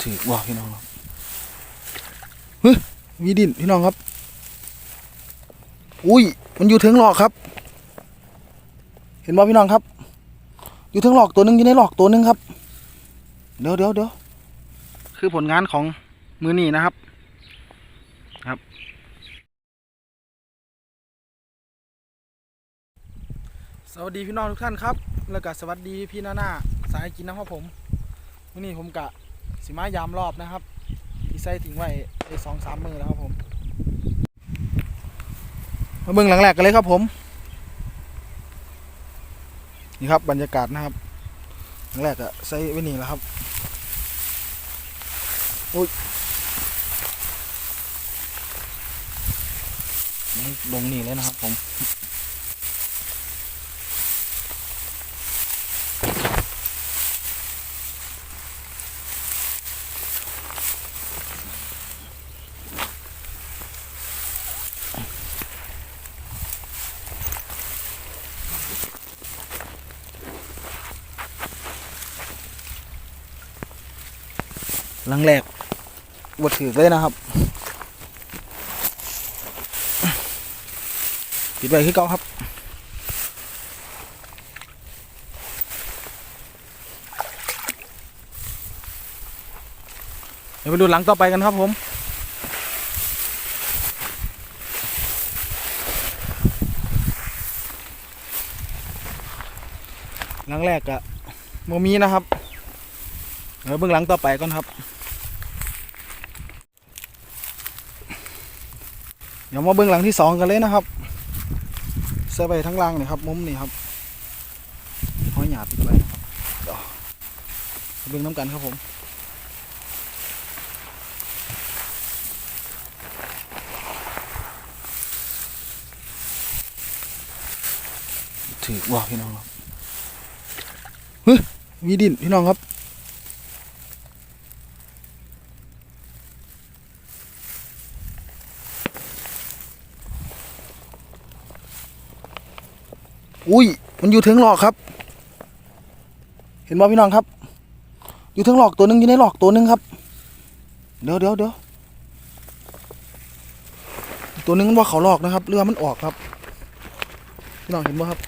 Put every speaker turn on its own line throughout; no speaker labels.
ถือว่าพี่น้องครับเฮ้ยมีดินพี่น้องครับ อุ้ย มันอยู่ถึงหลอกครับ เห็นบ่พี่น้องครับ อยู่ถึงหลอกตัวหนึงอยู่ในหลอกตัวหนึงครับ เดี๋ยวเดี๋ยวเดี๋ยวคือผลงานของมือนี่นะครับ ครับ สวัสดีพี่น้องทุกท่านครับ แล้วก็สวัสดีพี่นาหน้าสายกินนะครับผมมือนี้ผมกะ สิมายามรอบนะครับ ที่ใส่ทิ้งไว้ไอ้สองสามมือแล้วครับผมมาเบิ่งหลังแรกกันเลยครับผมนี่ครับบรรยากาศนะครับหลังแรกอะใส่ไว้นี่แหละครับอุ้ยนี่ลงนี่เลยนะครับผม หลังแรกบดถือเลยนะครับปิดไว้คือเก่าครับเดี๋ยวไปดูหลังต่อไปกันครับผม หลังแรกอะโมมีนะครับ เดี๋ยวเบื้องหลังต่อไปก่อนครับ เดี๋ยวมาเบื้องหลังที่สองกันเลยนะครับเสื้อไปทั้งล่างนี่ครับ มุมนี่ครับห้อยหยาบปิดไว้นะครับเดี๋ยวเบื้องน้ำกันครับผมถือว่าพี่น้องครับเฮ้ยมีดินพี่น้องครับ อุ้ย มันอยู่ถึงหลอกครับ เห็นบ่พี่น้องครับ อยู่ถึงหลอกตัวหนึงอยู่ในหลอกตัวหนึงครับ เดี๋ยวเดี๋ยวเดี๋ยวตัวหนึงมันว่าเขาหลอกนะครับเรือมันออกครับ พี่น้องเห็นบ่ครับ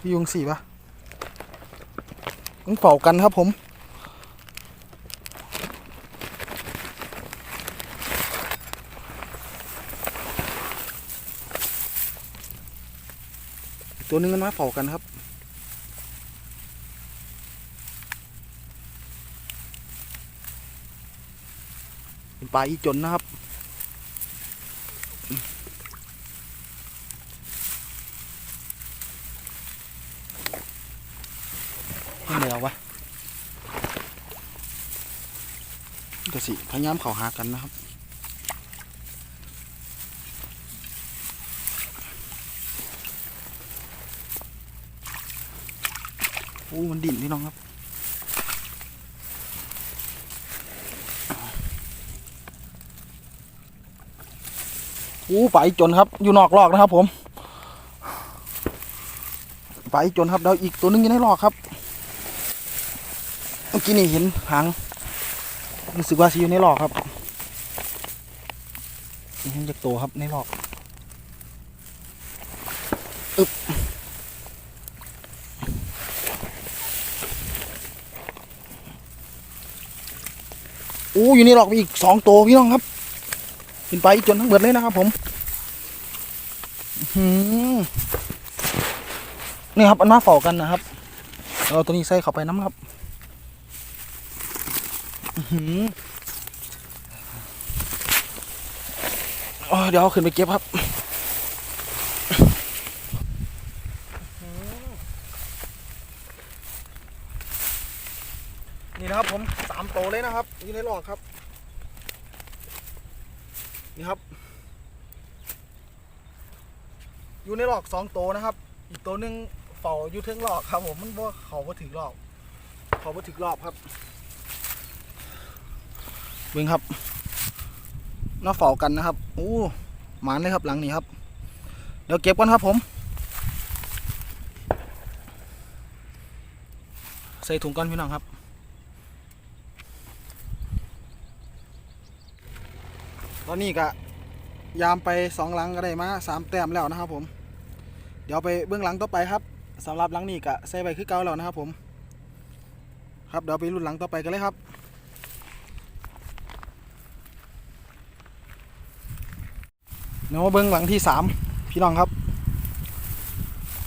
พี่ยุงสี่ปะต้องเป่ากันครับผม ตัวหนึงมันมาเฝ้ากันครับ เป็นปลาอีจนนะครับไม่ได้เอาวะก็สิพยายามเข้าหากันนะครับ อ้มันดิ่นพี่น้องครับโอ้ไปจนครับ อยู่นอกลอกนะครับ ผม ไปจนครับแล้วอีกตัวนึงอยู่ในลอกครับ เมื่อกี้นี่เห็นหางรู้สึกว่าสิอยู่ในลอกครับเห็นจากตัวครับในลอก อึบ อ้อยู่นี่หรอกมีอีกสองตัวพี่น้องครับกินไปจนทั้งเบิดเลยนะครับ ผมนี่ครับอันมาเฝ้ากันนะครับเอาตัวนี้ใส่เข้าไปน้ำครับเดี๋ยวเอาขึ้นไปเก็บครับนี่นะครับผมสามโตวเลยนะครับอยู่ในหลอกครับ นี่ครับ อยู่ในหลอกสองตัวนะครับ อีกตัวหนึ่งเฝ้าอยู่เทึงหลอกครับผมมันบ่เขาบ่ถึงหลอกเขาบ่ถึงรอบครับเบิ่งครับน่าเฝ้ากันนะครับโอ้หมานเลยครับหลังนี้ครับ เดี๋ยวเก็บกันครับผมใส่ถุงก้อนพี่น้องครับ ตอนนี้ก็ยามไปสองหลังก็ได้มาสามแต้มแล้วนะครับผม เดี๋ยวไปเบื้องหลังต่อไปครับสำหรับหลังนี้ก็ใส่ใบคือเก่าแล้วนะครับผม ครับเดี๋ยวไปรุ่นหลังต่อไปกันเลยครับเดี๋ยวมาเบื้องหลังที่สามพี่น้องครับ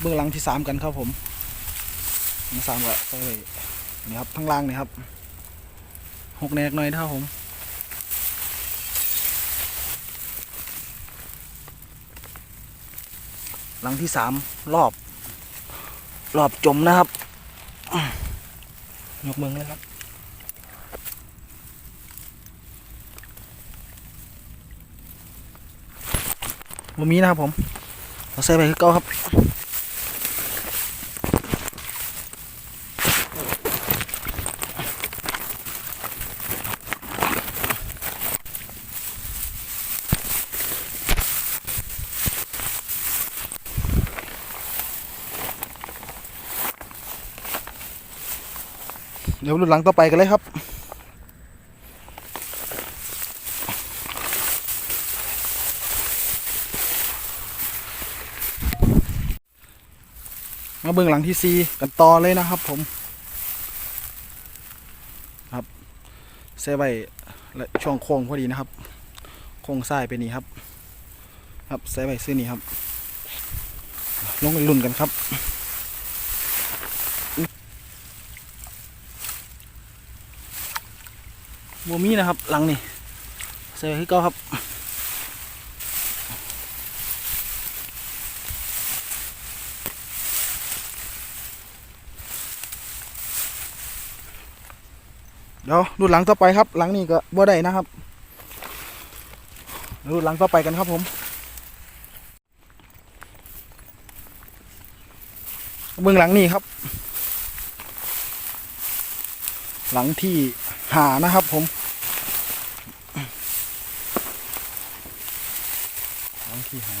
เบื้องหลังที่สามกันครับผมหลังสามก็ใส่ไว้นี่ครับทั้งล่างนี่ครับหกแนกหน่อยนะครับผม หลังที่สามรอบ รอบจมนะครับยกมือเลยครับบมีนะครับผมเราใส่ไปคือเก้าครับ เดี๋ยวรุ่นหลังต่อไปกันเลยครับมาเบื้องหลังที่ซีกันต่อเลยนะครับผม ครับเซไว้และช่วงโค้งพอดีนะครับ โค้งซ้ายไปนี่ครับ ครับเซไว้ซื้อนี่ครับ ลงไปลุ่นกันครับ โมมี่นะครับหลังนี่เซไว้ที่เก็ครับเดี๋ยวดูหลังต่อไปครับ หลังนี้ก็บ่ได้นะครับดูหลังต่อไปกันครับผมเบื้องหลังนี่ครับ หลังที่หานะครับผม หลังที่หา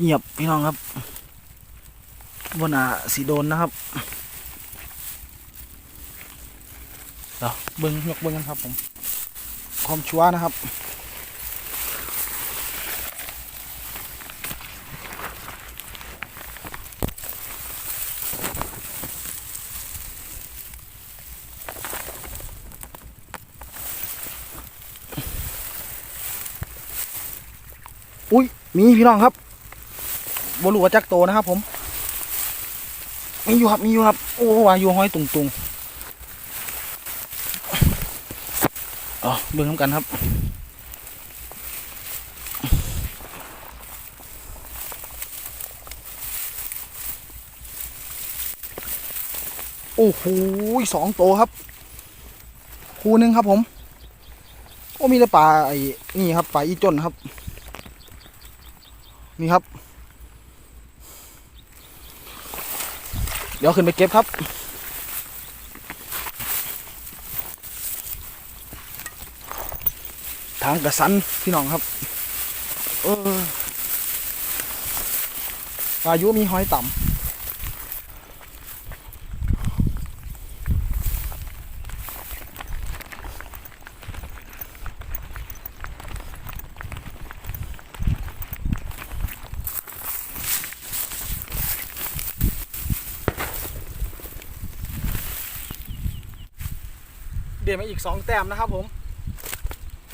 เงียบๆพี่น้องครับบนอ่าสีโดนนะครับเดี๋ยวเบิ้งยกเบิ้งกันครับผมความชัวนะครับอุ้ยมีพี่น้องครับ บรูว่าจักโตนะครับ ผม มีอยู่ครับมีอยู่ครับโอ้วาอยู่ห้อยตุงตุงอ๋อเบิ่งน้ำกันครับโอ้โหสองโตครับ คูหนึ่งครับผม โอ้มีแต่ปลาไอ้นี่ครับปลาอีจนครับ นี่ครับ ดี๋ยวขึ้นไปเก็บครับ ทางกระสันพี่น้องครับ เออพายุมีหอยต่ำ เดี๋ยวมาอีกสองแต้มนะครับผม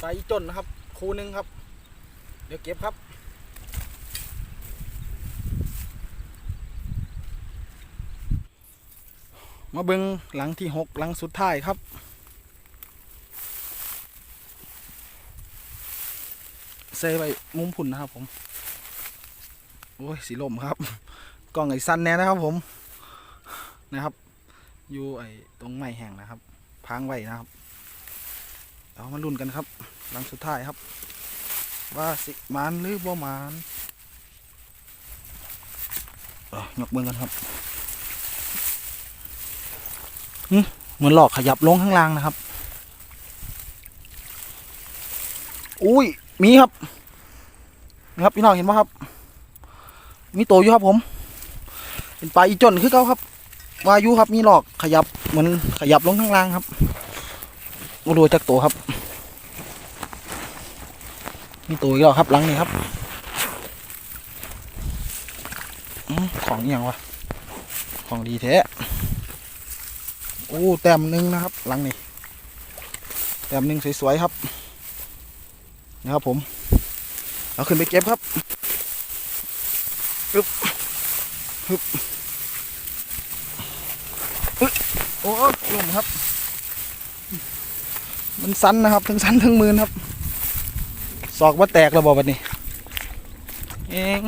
ปลาอีจนนะครับ คูหนึ่งครับ เดี๋ยวเก็บครับ มาเบิงหลังที่หกหลังสุดท้ายครับเซไปมุมผุนนะครับผม โอ้ยสีลมครับ กล้องไอ้สั้นแน่นะครับผม นะครับ อยู่ไอ้ตรงไม้แห้งนะครับ พังไว้นะครับเอามาลุ้นกันครับหลังสุดท้ายครับ ว่าสิมานหรือบ่มานเอ้อยกเบิ้งกันครับเหมือนหลอกขยับลงข้างล่างนะครับ อุ้ย มีครับนะครับพี่น้องเห็นไหมครับ มีโตอยู่ครับผม เป็นปลาอีจนคือเก่าครับ วายุครับมีหลอกขยับเหมือนขยับลงข้างล่างครับโอ้โหจากตัวครับ มีตัวอีกแล้วครับหลังนี้ครับอของอย่างวะของดีแท้โอ้แต้มหนึ่งนะครับ หลังนี้แต้มหนึ่งสวยๆครับนะครับผมเอาขึ้นไปเก็บครับอึ๊บฮึบอึ๊บ โอ้ลมครับ มันสั้นนะครับ ทั้งสั้นทั้งมือครับศอกว่าแตกระบอกบัดนี้ เอง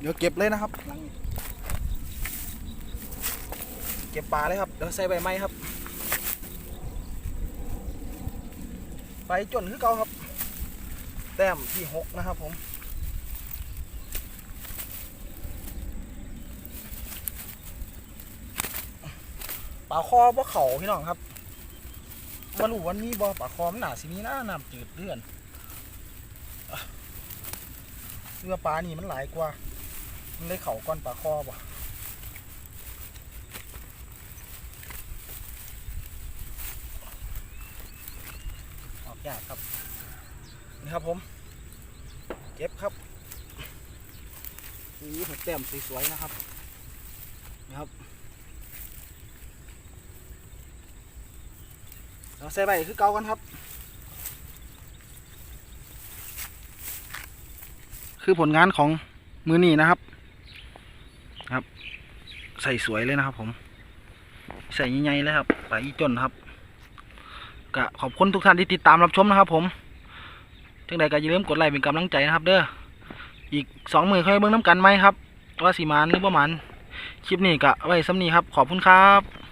เดี๋ยวเก็บเลยนะครับ เก็บปลาเลยครับ เดี๋ยวใส่ใบไม้ครับ ไปจนคือเก่าครับ แต้มที่หกนะครับผม ลาคอบ่เขาพี่น้องครับบ่รู้วันนี้บ่ปลาคอมันหนาสิมีนะน้ำจืดเลื่อนเรือปลานี่มันหลายกว่า มันเลยเขาก้อนปลาคอบ่ออกยากครับ นี่ครับผม เก็บครับนี่หัวแต้มสวยๆนะครับนี่ครับ เราใส่ใบคือเก่ากันครับ คือผลงานของมือนี่นะครับ ครับ ใส่สวยเลยนะครับผม ใส่ใหญ่ๆเลยครับปลาอีจนครับก็ขอบคุณทุกท่านที่ติดตามรับชมนะครับ ผมจังใดก็อย่าลืมกดไลค์เป็นกำลังใจนะครับ เด้ออีกสองมือค่อยเบิ่งน้ำกันไหมครับว่าสีมันหรือประมันคลิปนี้ก็ไว้ซ้ำนี้ครับ ขอบคุณครับ